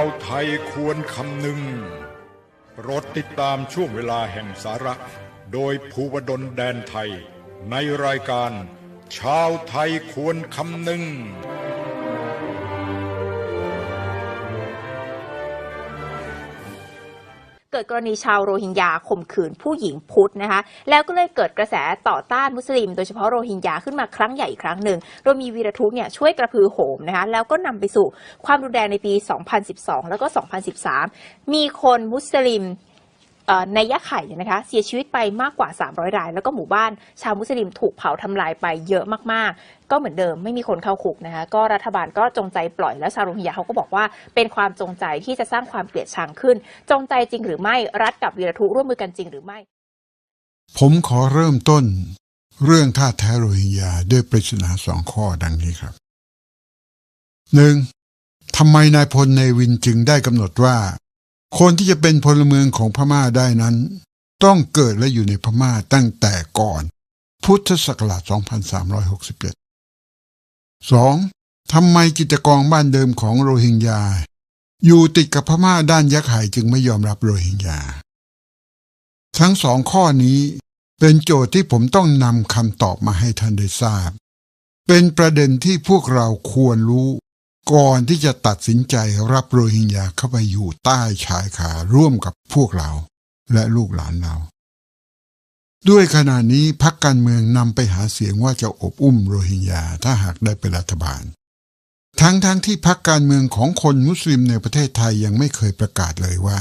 าวไทยควรคำนึงโปรดติดตามช่วงเวลาแห่งสาระ โดยภูวดลแดนไทย ในรายการ ชาวไทยควรคำนึง ดกรณีชาวโรฮิงญาข่มขืนผู้หญิงพุทธนะคะ แล้วก็เลยเกิดกระแสต่อต้านมุสลิม โดยเฉพาะโรฮิงญาขึ้นมาครั้งใหญ่อีกครั้งหนึ่ง โดยมีวีรทุกเนี่ยช่วยกระพือโหมนะคะ แล้วก็นำไปสู่ความรุนแรงในปี 2012 แล้วก็ 2013 มีคนมุสลิม ในยะไข่เนี่ยนะคะ เสียชีวิตไปมากกว่า 300 ราย แล้วก็หมู่บ้านชาวมุสลิมถูกเผาทำลายไปเยอะมากๆ ก็เหมือนเดิมไม่มีคนเข้าคุกนะคะ ก็รัฐบาลก็จงใจปล่อยแล้วชาวโรฮิงญาเขาก็บอกว่าเป็นความจงใจที่จะสร้างความเกลียดชังขึ้น จงใจจริงหรือไม่รัฐกับวีรทุร่วมมือกันจริงหรือไม่ ผมขอเริ่มต้น เรื่องท่าแท้โรฮิงญาด้วยปริศนาสองข้อดังนี้ครับหนึ่งทำไมนายพลเนวินจึงได้กำหนดว่า คนที่จะเป็นพลเมืองของพม่าได้นั้น ต้องเกิดและอยู่ในพม่าตั้งแต่ก่อน พุทธศักราช 2367 2. ทำไมกิจกรบ้านเดิมของโรฮิงญา อยู่ติดกับพม่าด้านยักษ์ไห่จึงไม่ยอมรับโรฮิงญา ทั้งสองข้อนี้เป็นโจทย์ที่ผมต้องนำคำตอบมาให้ท่านได้ทราบ เป็นประเด็นที่พวกเราควรรู้ ก่อนที่จะตัดสินใจรับโรฮิงญาเข้าไปอยู่ใต้ชายคาร่วมกับพวกเราและลูกหลานเรา ด้วยขณะนี้พักการเมืองนำไปหาเสียงว่าจะอบอุ้มโรฮิงญาถ้าหากได้เป็นรัฐบาล ทั้งๆทที่พักการเมืองของคนมุสลิมในประเทศไทยยังไม่เคยประกาศเลยว่า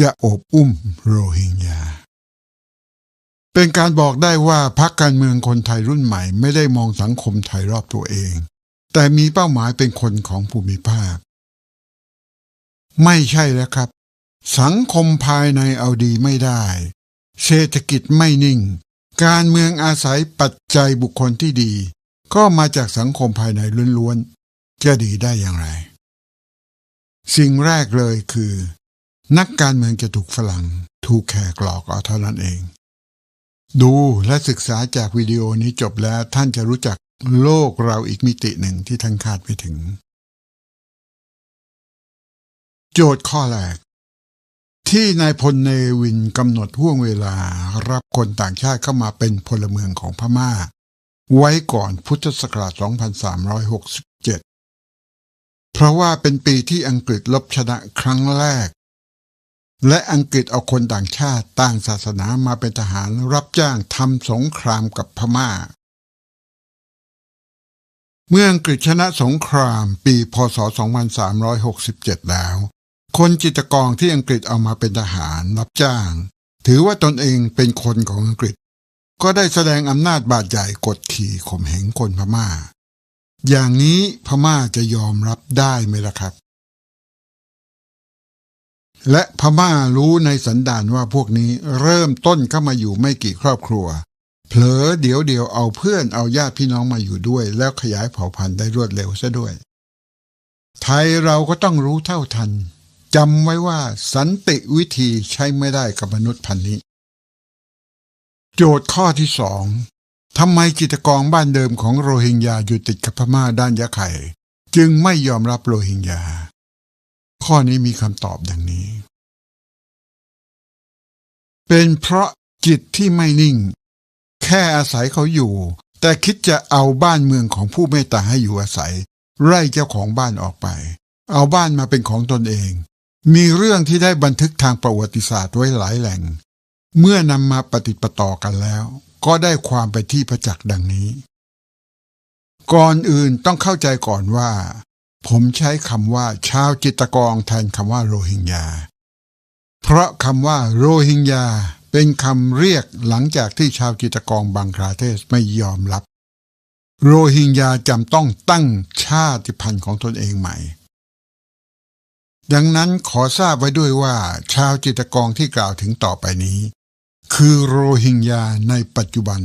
จะอบอุ้มโรฮิงญาเป็นการบอกได้ว่าพรรคการเมืองคนไทยรุ่นใหม่ไม่ได้มองสังคมไทยรอบตัวเอง แต่มีเป้าหมายเป็นคนของภูมิภาค ไม่ใช่แล้วครับ สังคมภายในเอาดีไม่ได้ เศรษฐกิจไม่นิ่ง การเมืองอาศัยปัจจัยบุคคลที่ดี ก็มาจากสังคมภายในล้วนๆ จะดีได้อย่างไร สิ่งแรกเลยคือ นักการเมืองจะถูกฝรั่ง ถูกแขกหลอกเอาเท่านั้นเองดูและศึกษาจากวิดีโอนี้จบแล้วท่านจะรู้จัก โลกเราอีกมิติหนึ่งที่ท่านคาดไม่ถึง โจทย์ข้อแรก ที่นายพลเนวินกำหนดห่วงเวลารับคนต่างชาติเข้ามาเป็นพลเมืองของพม่า ไว้ก่อนพุทธศักราช 2367 เพราะว่าเป็นปีที่อังกฤษลบชนะครั้งแรก และอังกฤษเอาคนต่างชาติต่างศาสนามาเป็นทหารรับจ้างทำสงครามกับพม่า เมื่ออังกฤษชนะสงครามปีพศ 2367 แล้ว คนจิตกรที่อังกฤษเอามาเป็นทหารรับจ้าง ถือว่าตนเองเป็นคนของอังกฤษ ก็ได้แสดงอำนาจบาดใหญ่กดขี่ข่มเหงคนพม่า อย่างนี้พม่าจะยอมรับได้ไหมล่ะครับ และพม่ารู้ในสันดานว่าพวกนี้เริ่มต้นเข้ามาอยู่ไม่กี่ครอบครัว ผลอเดี๋ยวเดี๋ยวเอาเพื่อนเอาญาติพี่น้องมาอยู่ด้วย แล้วขยายเผ่าพันธุ์ได้รวดเร็วซะด้วย ไทยเราก็ต้องรู้เท่าทันจำไว้ว่าสันติวิธีใช้ไม่ได้กับมนุษย์พันธุ์นี้ โจทย์ข้อที่สองทำไมกิจกรบ้านเดิมของโรฮิงญาอยู่ติดกับพม่าด้านยะไข่จึงไม่ยอมรับโรฮิงญา ข้อนี้มีคำตอบดังนี้ เป็นเพราะจิตที่ไม่นิ่ง แค่อาศัยเขาอยู่ แต่คิดจะเอาบ้านเมืองของผู้เมตตาให้อยู่อาศัย ไล่เจ้าของบ้านออกไป เอาบ้านมาเป็นของตนเอง มีเรื่องที่ได้บันทึกทางประวัติศาสตร์ไว้หลายแหล่ง เมื่อนำมาปฏิปต่อกันแล้ว ก็ได้ความไปที่ประจักษ์ดังนี้ ก่อนอื่นต้องเข้าใจก่อนว่า ผมใช้คำว่าชาวจิตรกรแทนคำว่าโรฮิงญาเพราะคำว่าโรฮิงญา เป็นคำเรียกหลังจากที่ชาวจิตรกรบังคลาเทศไม่ยอมรับ โรฮิงญาจำต้องตั้งชาติพันธุ์ของตนเองใหม่ ดังนั้นขอทราบไว้ด้วยว่า ชาวจิตรกรที่กล่าวถึงต่อไปนี้ คือโรฮิงญาในปัจจุบัน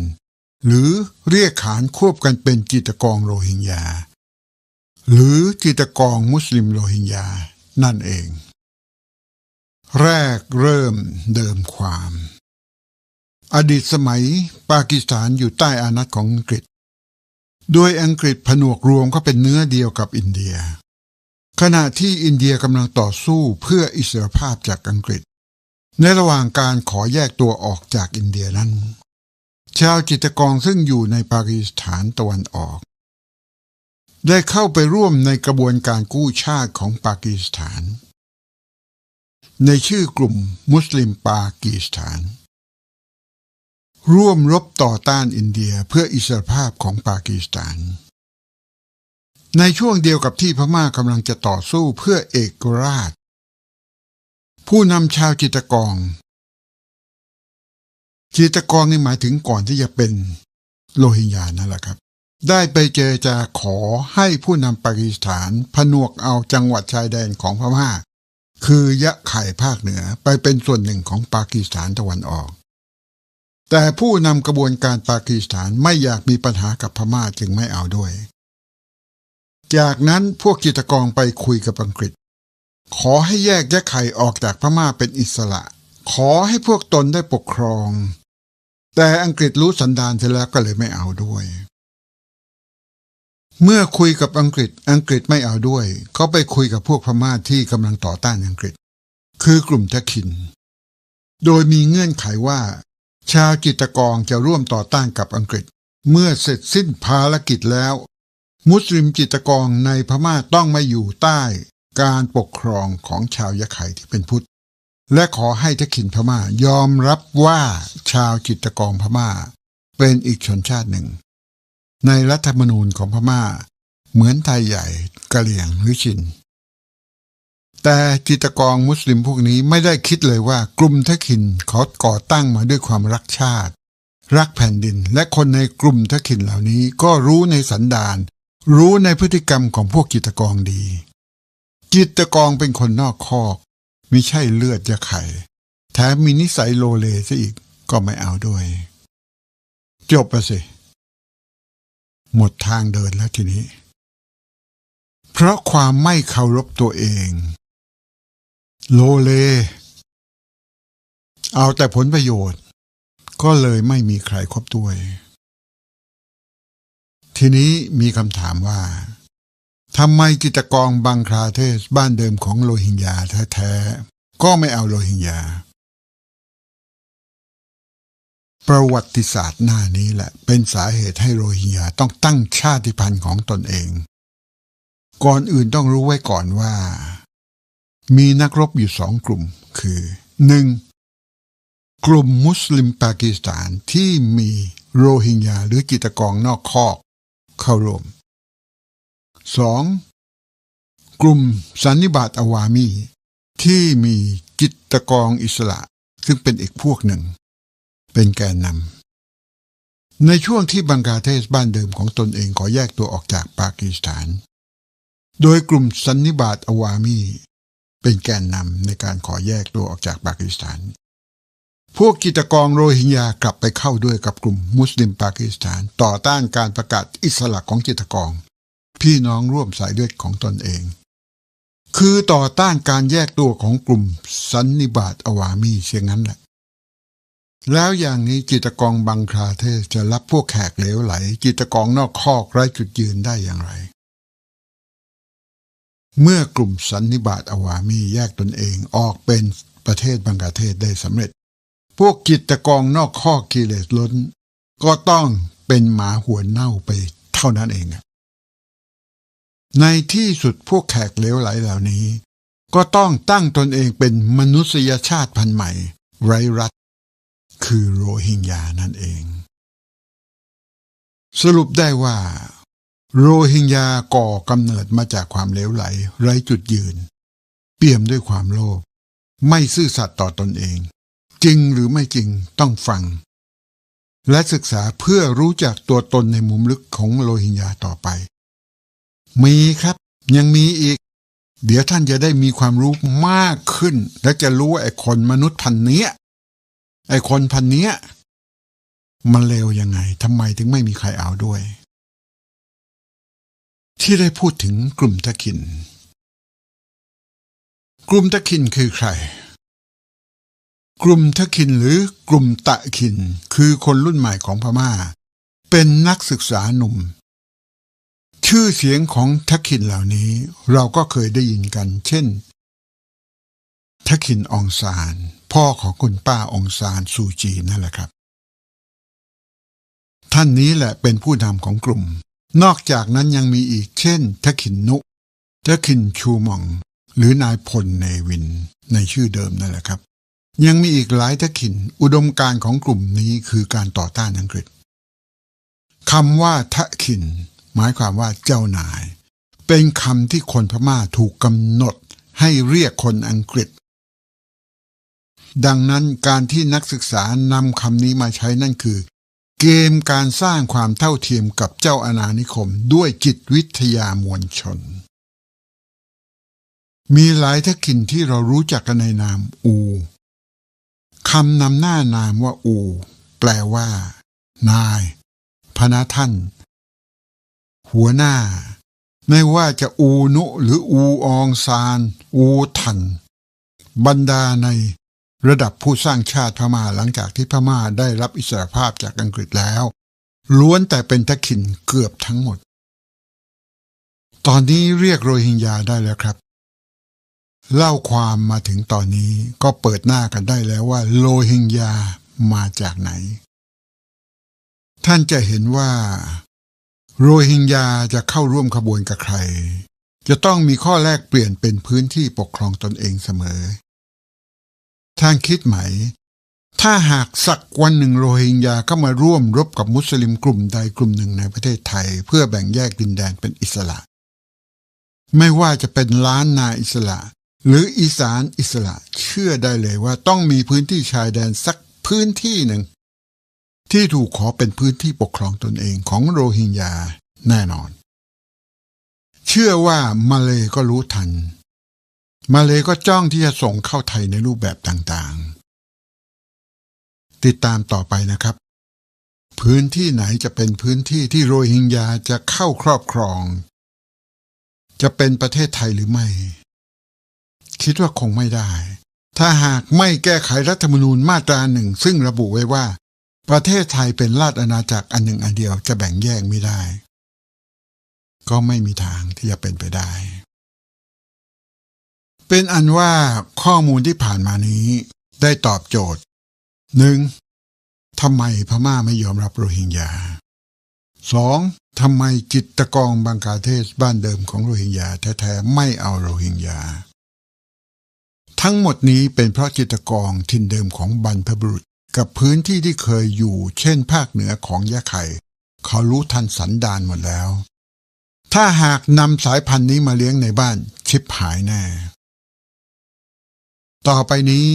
หรือเรียกขานควบกันเป็นจิตรกรโรฮิงญา หรือจิตรกรมุสลิมโรฮิงญานั่นเอง แรกเริ่มเดิมความ อดีตสมัยปากีสถานอยู่ใต้อานัตของอังกฤษ โดยอังกฤษผนวกรวมก็เป็นเนื้อเดียวกับอินเดีย ขณะที่อินเดียกำลังต่อสู้เพื่ออิสรภาพจากอังกฤษ ในระหว่างการขอแยกตัวออกจากอินเดียนั้น ชาวจิตรกรซึ่งอยู่ในปากีสถานตะวันออก ได้เข้าไปร่วมในกระบวนการกู้ชาติของปากีสถาน ในชื่อกลุ่มมุสลิมปากีสถาน ร่วมรบต่อต้านอินเดียเพื่ออิสรภาพของปากีสถาน ในช่วงเดียวกับที่พม่ากำลังจะต่อสู้เพื่อเอกราช ผู้นำชาวจิตรกรจิตรกรนี่หมายถึงก่อนที่จะเป็นโรฮิงญานั่นแหละครับ ได้ไปเจรจาขอให้ผู้นำปากีสถานผนวกเอาจังหวัดชายแดนของพม่าคือยะไข่ภาคเหนือไปเป็นส่วนหนึ่งของปากีสถานตะวันออก แต่ผู้นำกระบวนการปากีสถานไม่อยากมีปัญหากับพม่าจึงไม่เอาด้วย จากนั้นพวกจิตกรไปคุยกับอังกฤษ ขอให้แยกยะไข่ออกจากพม่าเป็นอิสระ ขอให้พวกตนได้ปกครอง แต่อังกฤษรู้สันดานเสร็จแล้วก็เลยไม่เอาด้วย เมื่อคุยกับอังกฤษอังกฤษไม่เอาด้วย เขาไปคุยกับพวกพม่าที่กำลังต่อต้านอังกฤษ คือกลุ่มทะคิน โดยมีเงื่อนไขว่า ชาวจิตรกรจะร่วมต่อต้านกับอังกฤษ เมื่อเสร็จสิ้นภารกิจแล้ว มุสลิมจิตรกรในพม่าต้องมาอยู่ใต้การปกครองของชาวยะไข่ที่เป็นพุทธ และขอให้ทะคินพม่ายอมรับว่าชาวจิตรกรพม่า เป็นอีกชนชาติหนึ่ง ในรัฐธรรมนูญของพม่า เหมือนไทยใหญ่กะเหลี่ยงหรือชิน แต่จิตกรมุสลิมพวกนี้ไม่ได้คิดเลยว่ากลุ่มทะคินเขาก่อตั้งมาด้วยความรักชาติ รักแผ่นดินและคนในกลุ่มทะคินเหล่านี้ก็รู้ในสันดาน รู้ในพฤติกรรมของพวกจิตกรดี จิตกรเป็นคนนอกคอกไม่ใช่เลือดยะไข่แถมมีนิสัยโลเลซะอีกก็ไม่เอาด้วย จบไปสิ หมดทางเดินแล้วทีนี้ เพราะความไม่เคารพตัวเอง โลเล เอาแต่ผลประโยชน์ ก็เลยไม่มีใครครบด้วย ทีนี้มีคำถามว่าทำไมกิจกรบังคลาเทศบ้านเดิมของโรฮิงญาแท้ๆ ก็ไม่เอาโรฮิงญา ประวัติศาสตร์หน้านี้แหละ เป็นสาเหตุให้โรฮิงญาต้องตั้งชาติพันธุ์ของตนเอง ก่อนอื่นต้องรู้ไว้ก่อนว่า มีนักรบอยู่สองกลุ่มคือหนึ่งกลุ่มมุสลิมปากีสถานที่มีโรฮิงญาหรือกิจกรนอกคอก เข้าร่วมสองกลุ่มสันนิบาตอวามี ที่มีจิตกรอิสระ ซึ่งเป็นอีกพวกหนึ่ง เป็นแกนนำในช่วงที่บังกลาเทศบ้านเดิมของตนเองขอแยกตัวออกจากปากีสถาน โดยกลุ่มสันนิบาตอวามี เป็นแกนนำในการขอแยกตัวออกจากปากีสถาน พวกกิจกรโรฮิงญากลับไปเข้าด้วยกับกลุ่มมุสลิมปากีสถาน ต่อต้านการประกาศอิสระของจิตกรพี่น้องร่วมสายเลือดของตนเอง คือต่อต้านการแยกตัวของกลุ่มสันนิบาตอวามีเช่นนั้นแหละแล้วอย่างนี้จิตกรบังคลาเทศจะรับพวกแขกเหลวไหล จิตกรนอกคอกไร้จุดยืนได้อย่างไร เมื่อกลุ่มสันนิบาตอวามีแยกตนเองออกเป็นประเทศบังกลาเทศได้สำเร็จ พวกจิตรกรนอกคอกิเลสล้น ก็ต้องเป็นหมาหัวเน่าไปเท่านั้นเอง ในที่สุดพวกแขกเลวไหลเหล่านี้ ก็ต้องตั้งตนเองเป็นมนุษยชาติพันธุ์ใหม่ ไร้รัฐ คือโรฮิงญานั่นเอง สรุปได้ว่า โรฮิงญาก่อกำเนิดมาจากความเลวไหล ไร้จุดยืน เปี่ยมด้วยความโลภไม่ซื่อสัตย์ต่อตนเอง จริงหรือไม่จริงต้องฟัง และศึกษาเพื่อรู้จักตัวตนในมุมลึกของโรฮิงญาต่อไป มีครับ ยังมีอีก เดี๋ยวท่านจะได้มีความรู้มากขึ้น และจะรู้ว่าไอ้คนมนุษย์พันเนี้ยไอ้คนพันเนี้ยมันเลวยังไงทำไมถึงไม่มีใครเอาด้วย ที่ได้พูดถึงกลุ่มตะคิน กลุ่มตะคินคือใคร กลุ่มทะคินหรือกลุ่มตะคิน คือคนรุ่นใหม่ของพม่า เป็นนักศึกษาหนุ่ม ชื่อเสียงของทักษิณเหล่านี้เราก็เคยได้ยินกัน เช่น ทักษิณองซาน พ่อของคุณป้าองซานซูจีนั่นแหละครับ ท่านนี้แหละเป็นผู้นำของกลุ่ม นอกจากนั้นยังมีอีกเช่นทักษิณนุทักษิณชูมอง หรือนายพลเนวิน ในชื่อเดิมนั่นแหละครับ ยังมีอีกหลายทักษิณอุดมการณ์ของกลุ่มนี้คือการต่อต้านอังกฤษคำว่าทักษิณหมายความว่าเจ้านาย เป็นคำที่คนพม่าถูกกำหนดให้เรียกคนอังกฤษ ดังนั้นการที่นักศึกษานำคำนี้มาใช้นั่นคือ เกมการสร้างความเท่าเทียมกับเจ้าอาณานิคมด้วยจิตวิทยามวลชน มีหลายทักษิณที่เรารู้จักกันในนามอู คำนำหน้านามว่าอู แปลว่า นาย พนะท่าน หัวหน้า ไม่ว่าจะอูนุหรืออูอองซาน อูทัน บรรดาใน ระดับผู้สร้างชาติพม่าหลังจากที่พม่าได้รับอิสรภาพจากอังกฤษแล้ว ล้วนแต่เป็นทักษิณเกือบทั้งหมด ตอนนี้เรียกโรฮิงญาได้แล้วครับ เล่าความมาถึงตอนนี้ก็เปิดหน้ากันได้แล้วว่าโรฮิงญามาจากไหน ท่านจะเห็นว่า โรฮิงญาจะเข้าร่วมขบวนกับใคร จะต้องมีข้อแลกเปลี่ยนเป็นพื้นที่ปกครองตนเองเสมอ ท่านคิดไหม ถ้าหากสักวันหนึ่งโรฮิงญาก็มาร่วมรบกับมุสลิมกลุ่มใดกลุ่มหนึ่งในประเทศไทย เพื่อแบ่งแยกดินแดนเป็นอิสระ ไม่ว่าจะเป็นล้านนาอิสระ หรืออีสานอิสระเชื่อได้เลยว่าต้องมีพื้นที่ชายแดนสักพื้นที่หนึ่ง ที่ถูกขอเป็นพื้นที่ปกครองตนเองของโรฮิงญาแน่นอน เชื่อว่ามาเลก็รู้ทัน มาเลก็จ้องที่จะส่งเข้าไทยในรูปแบบต่างๆ ติดตามต่อไปนะครับ พื้นที่ไหนจะเป็นพื้นที่ที่โรฮิงญาจะเข้าครอบครอง จะเป็นประเทศไทยหรือไม่ คิดว่าคงไม่ได้ ถ้าหากไม่แก้ไขรัฐธรรมนูญมาตราหนึ่งซึ่งระบุไว้ว่า ประเทศไทยเป็นราชอาณาจักรอันหนึ่งอันเดียวจะแบ่งแยกไม่ได้ ก็ไม่มีทางที่จะเป็นไปได้ เป็นอันว่าข้อมูลที่ผ่านมานี้ ได้ตอบโจทย์หนึ่งทำไมพม่าไม่ยอมรับโรฮิงญาสองทำไมจิตตกองบังกลาเทศบ้านเดิมของโรฮิงญาแท้ๆไม่เอาโรฮิงญาทั้งหมดนี้เป็นเพราะจิตรกองถิ่นเดิมของบรรพบุรุษ กับพื้นที่ที่เคยอยู่ เช่น ภาคเหนือของยะไข่ เขารู้ทันสันดานหมดแล้ว ถ้าหากนำสายพันธุ์นี้มาเลี้ยงในบ้านชิบหายแน่ ต่อไปนี้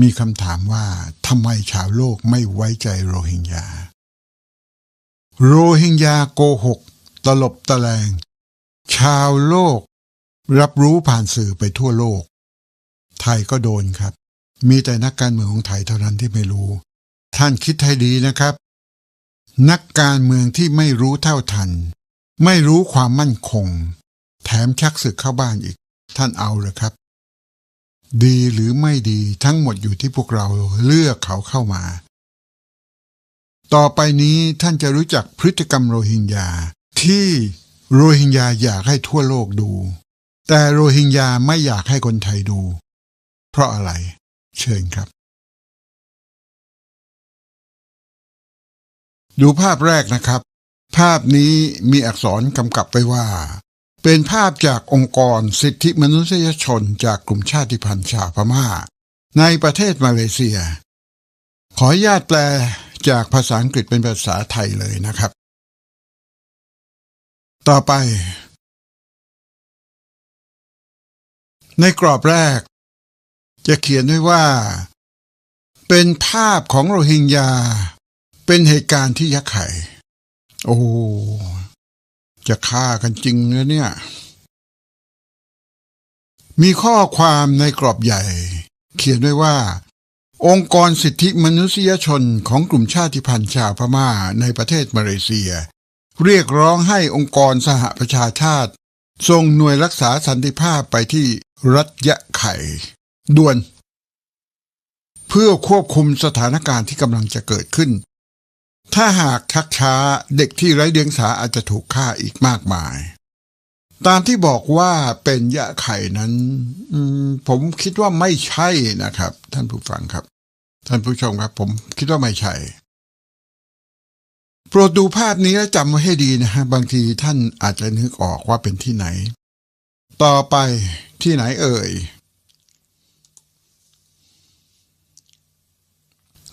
มีคำถามว่าทำไมชาวโลกไม่ไว้ใจโรฮิงญา โรฮิงญาโกหก ตลบตะแลง ชาวโลก รับรู้ผ่านสื่อไปทั่วโลก ไทยก็โดนครับ มีแต่นักการเมืองของไทยเท่านั้นที่ไม่รู้ ท่านคิดให้ดีนะครับ นักการเมืองที่ไม่รู้เท่าทัน ไม่รู้ความมั่นคง แถมชักศึกเข้าบ้านอีก ท่านเอาเลยครับ ดีหรือไม่ดีทั้งหมดอยู่ที่พวกเราเลือกเขาเข้ามา ต่อไปนี้ท่านจะรู้จักพฤติกรรมโรฮิงญาที่โรฮิงญาอยากให้ทั่วโลกดู แต่โรฮิงญาไม่อยากให้คนไทยดู เพราะอะไร เชิญครับ ดูภาพแรกนะครับ ภาพนี้มีอักษรกำกับไว้ว่า เป็นภาพจากองค์กรสิทธิมนุษยชนจากกลุ่มชาติพันธุ์ชาวพม่า ในประเทศมาเลเซีย ขออนุญาตแปลจากภาษาอังกฤษเป็นภาษาไทยเลยนะครับ ต่อไป ในกรอบแรก จะเขียนไว้ว่า เป็นภาพของโรฮิงญา เป็นเหตุการณ์ที่ยักษ์ไข่ โอ้ จะฆ่ากันจริงนะเนี่ย มีข้อความในกรอบใหญ่ เขียนไว้ว่า องค์กรสิทธิมนุษยชนของกลุ่มชาติพันธุ์ชาวพม่าในประเทศมาเลเซีย เรียกร้องให้องค์กรสหประชาชาติ ส่งหน่วยรักษาสันติภาพไปที่รัฐยะไข่ด่วน เพื่อควบคุมสถานการณ์ที่กำลังจะเกิดขึ้น ถ้าหากชักช้าเด็กที่ไร้เดียงสาอาจจะถูกฆ่าอีกมากมาย ตามที่บอกว่าเป็นยะไข่นั้นผมคิดว่าไม่ใช่นะครับ ท่านผู้ฟังครับ ท่านผู้ชมครับ ผมคิดว่าไม่ใช่โปรดดูภาพนี้แล้วจำไว้ให้ดีนะฮะบางทีท่านอาจจะนึกออกว่าเป็นที่ไหน ต่อไปที่ไหนเอ่ย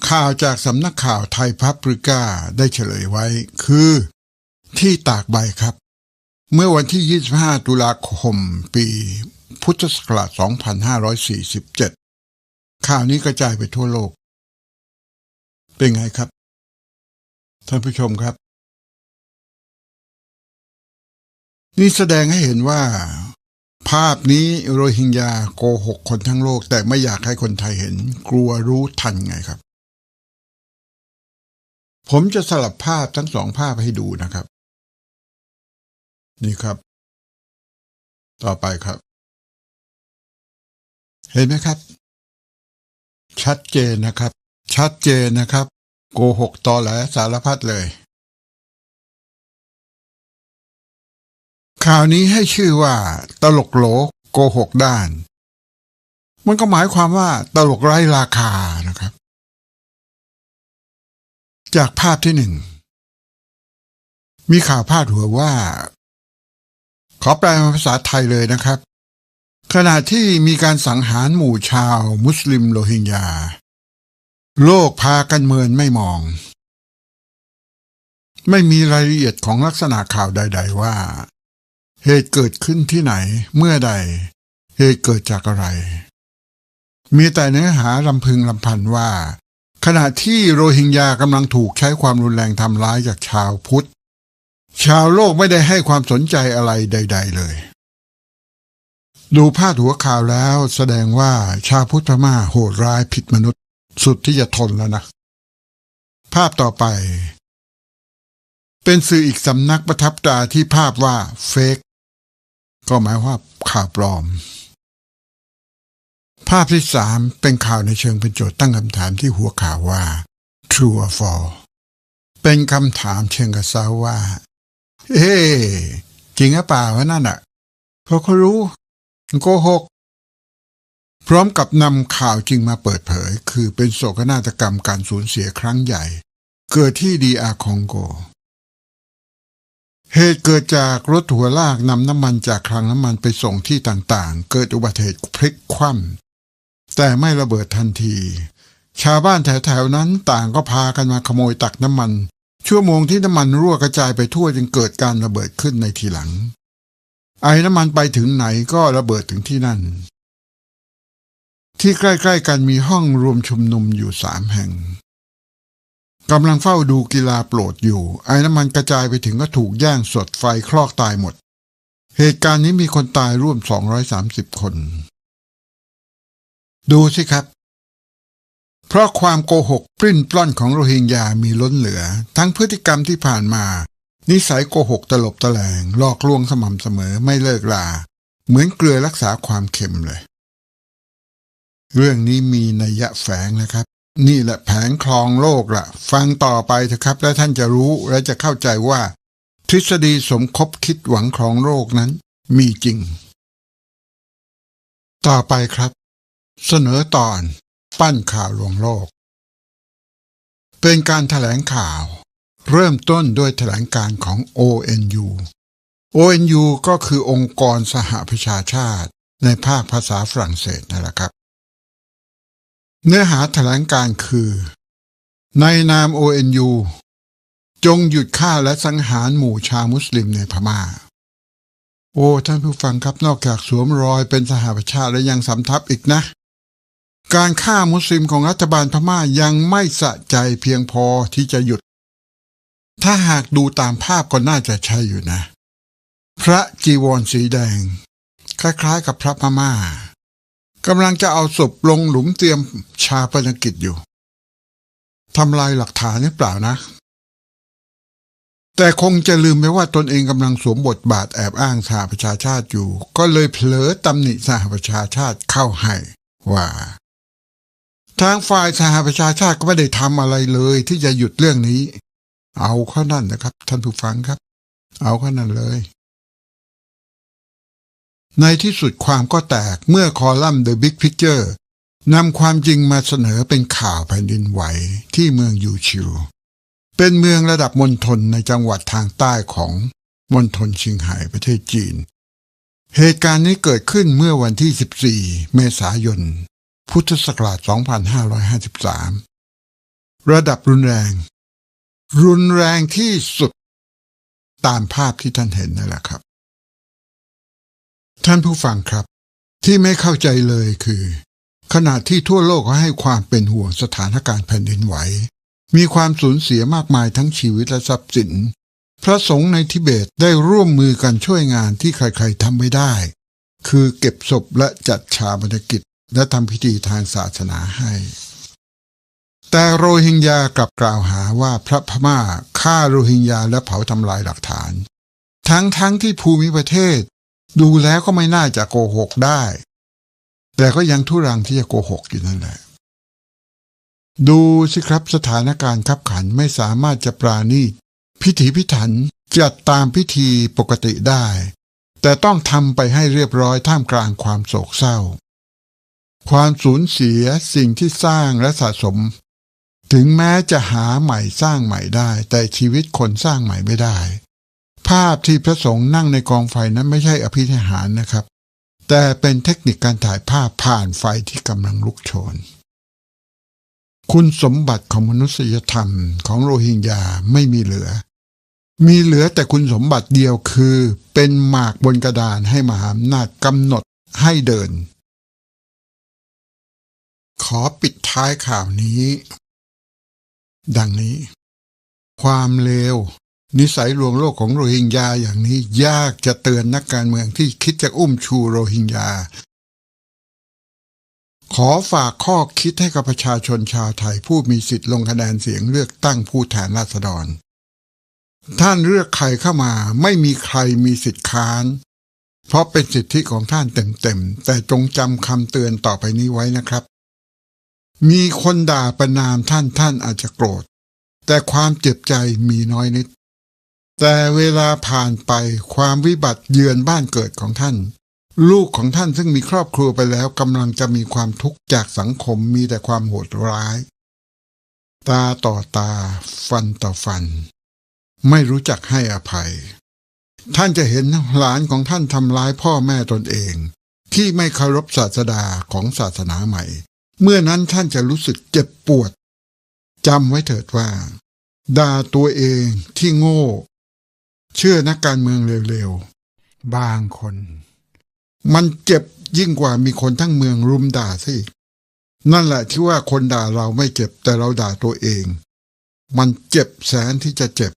ข่าวจากสำนักข่าวไทยพับริก้าได้เฉลยไว้ คือ ที่ตากใบครับ เมื่อวันที่ 25 ตุลาคม ปีพุทธศักราช 2547 ข่าวนี้กระจายไปทั่วโลก เป็นไงครับ ท่านผู้ชมครับ นี่แสดงให้เห็นว่า ภาพนี้โรฮิงญาโกหกคนทั้งโลก แต่ไม่อยากให้คนไทยเห็น กลัวรู้ทันไงครับ ผมจะสลับภาพทั้งสองภาพให้ดูนะครับ นี่ครับ ต่อไปครับ เห็นไหมครับ ชัดเจนนะครับ ชัดเจนนะครับ โกหกตอแหลสารพัดเลยข่าวนี้ให้ชื่อว่า ตลกโหลโกหกด้าน มันก็หมายความว่าตลกไร้ราคานะครับ จากภาพที่หนึ่ง มีข่าวพาดหัวว่า ขอแปลเป็นภาษาไทยเลยนะครับ ขณะที่มีการสังหารหมู่ชาว มุสลิมโรฮิงญา โลกพากันเมินไม่มอง ไม่มีรายละเอียดของลักษณะข่าวใด ๆ ว่า เหตุเกิดขึ้นที่ไหน เมื่อใด เหตุเกิดจากอะไร มีแต่เนื้อหาลำพึงลำพันว่า ขณะที่โรฮิงญากำลังถูกใช้ความรุนแรงทำร้ายจากชาวพุทธ ชาวโลกไม่ได้ให้ความสนใจอะไรใด ๆ เลย ดูพาดหัวข่าวแล้วแสดงว่าชาวพุทธพม่าโหดร้ายผิดมนุษย์สุดที่จะทนแล้วนะ ภาพต่อไป เป็นสื่ออีกสำนักประทับตราที่ภาพว่าเฟกก็หมายว่าข่าวปลอม ภาพที่สามเป็นข่าวในเชิงเป็นโจทย์ตั้งคำถามที่หัวข่าวว่า true or false เป็นคำถามเชิงกระซาว่า เอ๊ะจริงหรือเปล่าวะนั่นอะเพราะเขารู้โกหก พร้อมกับนำข่าวจริงมาเปิดเผย คือเป็นโศกนาฏกรรมการสูญเสียครั้งใหญ่ เกิดที่ดีอาคองโก เหตุเกิดจากรถหัวลากนำน้ำมันจากคลังน้ำมันไปส่งที่ต่างๆ เกิดอุบัติเหตุพลิกคว่ำ แต่ไม่ระเบิดทันที ชาวบ้านแถวๆนั้นต่างก็พากันมาขโมยตักน้ำมัน ชั่วโมงที่น้ำมันรั่วกระจายไปทั่วจึงเกิดการระเบิดขึ้นในทีหลัง ไอ้น้ำมันไปถึงไหนก็ระเบิดถึงที่นั่น ที่ใกล้ๆกันมีห้องรวมชุมนุมอยู่สามแห่งกำลังเฝ้าดูกีฬาโปรดอยู่ ไอ้น้ำมันกระจายไปถึงก็ถูกแย่งสดไฟคลอกตายหมด เหตุการณ์นี้มีคนตายร่วม 230 คน ดูสิครับ เพราะความโกหกปริ้นปล้อนของโรฮิงญามีล้นเหลือ ทั้งพฤติกรรมที่ผ่านมา นิสัยโกหกตลบตะแลงหลอกลวงสม่ำเสมอไม่เลิกลา เหมือนเกลือรักษาความเค็มเลย เรื่องนี้มีนัยยะแฝงนะครับ นี่แหละแผงคลองโลกละ่ะ ฟังต่อไปเถอะครับ และท่านจะรู้และจะเข้าใจว่า ทฤษฎีสมคบคิดหวังครองโลกนั้น มีจริง ต่อไปครับ เสนอตอนปั้นข่าวลวงโลก เป็นการถแถลงข่าว เริ่มต้นด้วยแถลงการของ ONU ONU ก็คือองค์กรสหประชาชาติ ในภาคภาษาฝรั่งเศสนั่นแหละครับ เนื้อหาแถลงการคือ ในนาม ONU จงหยุดฆ่าและสังหารหมู่ชาวมุสลิมในพมา่า โอ้ท่านผู้ฟังครับนอกจากสวมรอยเป็นสหประชาติและยังสำทับอีกนะ การฆ่ามุสลิมของรัฐบาลพม่ายังไม่สะใจเพียงพอที่จะหยุด ถ้าหากดูตามภาพก็น่าจะใช่อยู่นะ พระจีวรสีแดง คล้ายๆกับพระพม่ากำลังจะเอาศพลงหลุมเตรียมชาปนกิจอยู่ทำลายหลักฐานหรือเปล่านะ แต่คงจะลืมไปว่าตนเองกำลังสวมบทบาทแอบอ้างสหประชาชาติอยู่ ก็เลยเผลอตำหนิสหประชาชาติเข้าให้ว่า ทางฝ่ายสหประชาชาติก็ไม่ได้ทำอะไรเลย ที่จะหยุดเรื่องนี้ เอาข้านั่นนะครับ ท่านผู้ฟังครับ เอาข้านั่นเลย ในที่สุดความก็แตกเมื่อคอลัมน์ The Big Picture นำความจริงมาเสนอเป็นข่าวแผ่นดินไหวที่เมืองยูชิว เป็นเมืองระดับมณฑลในจังหวัดทางใต้ของมณฑลชิงไห่ประเทศจีน เหตุการณ์นี้เกิดขึ้นเมื่อวันที่ 14 เมษายน พุทธศักราช 2553 ระดับรุนแรง รุนแรงที่สุด ตามภาพที่ท่านเห็นนั่นแหละครับ ท่านผู้ฟังครับ ที่ไม่เข้าใจเลยคือ ขณะที่ทั่วโลกเขาให้ความเป็นห่วงสถานการณ์แผ่นดินไหว มีความสูญเสียมากมายทั้งชีวิตและทรัพย์สิน พระสงฆ์ในทิเบตได้ร่วมมือกันช่วยงานที่ใครๆทำไม่ได้ คือเก็บศพและจัดชาบนกิจ และทำพิธีทางศาสนาให้ แต่โรฮิงญากลับกล่าวหาว่าพระพม่าฆ่าโรฮิงญาและเผาทำลายหลักฐาน ทั้งๆทที่ภูมิประเทศ ดูแล้วก็ไม่น่าจะโกหกได้ แต่ก็ยังทุรังที่จะโกหกอยู่นั่นแหละ ดูสิครับสถานการณ์ขับขันไม่สามารถจะปราณีตพิถีพิถันจัดตามพิธีปกติได้ แต่ต้องทำไปให้เรียบร้อยท่ามกลางความโศกเศร้า ความสูญเสียสิ่งที่สร้างและสะสม ถึงแม้จะหาใหม่สร้างใหม่ได้ แต่ชีวิตคนสร้างใหม่ไม่ได้ ภาพที่พระสงฆ์นั่งในกองไฟนั้นไม่ใช่อภินิหารนะครับ แต่เป็นเทคนิคการถ่ายภาพผ่านไฟที่กำลังลุกโชน คุณสมบัติของมนุษยธรรมของโรฮิงญาไม่มีเหลือ มีเหลือแต่คุณสมบัติเดียวคือ เป็นหมากบนกระดานให้มหาอำนาจกำหนดให้เดิน อปิดท้ายข่าวนี้ ดังนี้ ความเลวนิสัยลวงโลกของโรฮิงญาอย่างนี้ยากจะเตือนนักการเมืองที่คิดจะอุ้มชูโรฮิงญา ขอฝากข้อคิดให้กับประชาชนชาวไทยผู้มีสิทธิ์ลงคะแนนเสียงเลือกตั้งผู้แทนราษฎร ท่านเลือกใครเข้ามาไม่มีใครมีสิทธิ์ค้าน เพราะเป็นสิทธิของท่านเต็มๆแต่จงจำคำเตือนต่อไปนี้ไว้นะครับ มีคนด่าประนามท่านท่านอาจจะโกรธ แต่ความเจ็บใจมีน้อยนิด แต่เวลาผ่านไปความวิบัติเยือนบ้านเกิดของท่าน ลูกของท่านซึ่งมีครอบครัวไปแล้วกำลังจะมีความทุกข์จากสังคมมีแต่ความโหดร้าย ตาต่อตา ฟันต่อฟัน ไม่รู้จักให้อภัย ท่านจะเห็นหลานของท่านทำร้ายพ่อแม่ตนเอง ที่ไม่เคารพศาสดาของศาสนาใหม่ เมื่อนั้นท่านจะรู้สึกเจ็บปวดจำไว้เถิดว่าด่าตัวเองที่โง่ เชื่อนักการเมืองเร็วๆ บางคน มันเจ็บยิ่งกว่ามีคนทั้งเมืองรุมด่าสินั่นแหละที่ว่าคนด่าเราไม่เจ็บแต่เราด่าตัวเอง มันเจ็บแสนที่จะเจ็บ